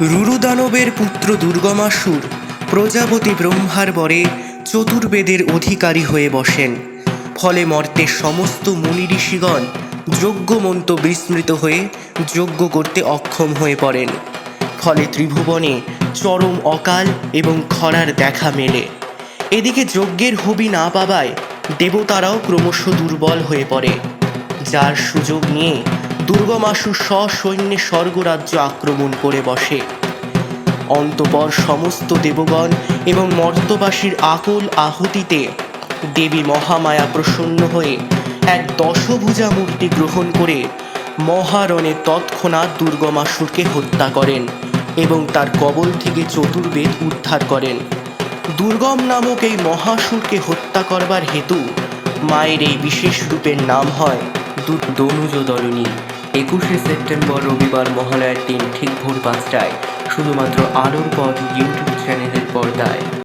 রুরুদানবের পুত্র দুর্গমাসুর প্রজাপতি ব্রহ্মার বরে চতুর্বেদের অধিকারী হয়ে বসেন। ফলে মর্তের সমস্ত মুনি ঋষিগণ যজ্ঞমন্ত বিস্মৃত হয়ে যজ্ঞ করতে অক্ষম হয়ে পড়েন। ফলে ত্রিভুবনে চরম অকাল এবং খরার দেখা মেলে। এদিকে যজ্ঞের হবি না পাওয়ায় দেবতারাও ক্রমশ দুর্বল হয়ে পড়ে। যার সুযোগ নিয়ে দুর্গমাসু সসৈন্যে স্বর্গরাজ্য আক্রমণ করে বসে। অন্তপর সমস্ত দেবগণ এবং মর্তবাসীর আকুল আহুতিতে দেবী মহামায়া প্রসন্ন হয়ে এক দশভুজা মূর্তি গ্রহণ করে মহারণে তৎক্ষণাৎ দুর্গমাসুরকে হত্যা করেন এবং তার কবল থেকে চতুর্বেদ উদ্ধার করেন। দুর্গম নামক এই মহাসুরকে হত্যা করবার হেতু মায়ের এই বিশেষ রূপের নাম হয় দনুজদরণী একুশে সেপ্টেম্বর রবিবার মহালয়ার দিন ঠিক ভোর পাঁচটায় শুধুমাত্র আলোর পথ ইউটিউব চ্যানেলের পর্দায়।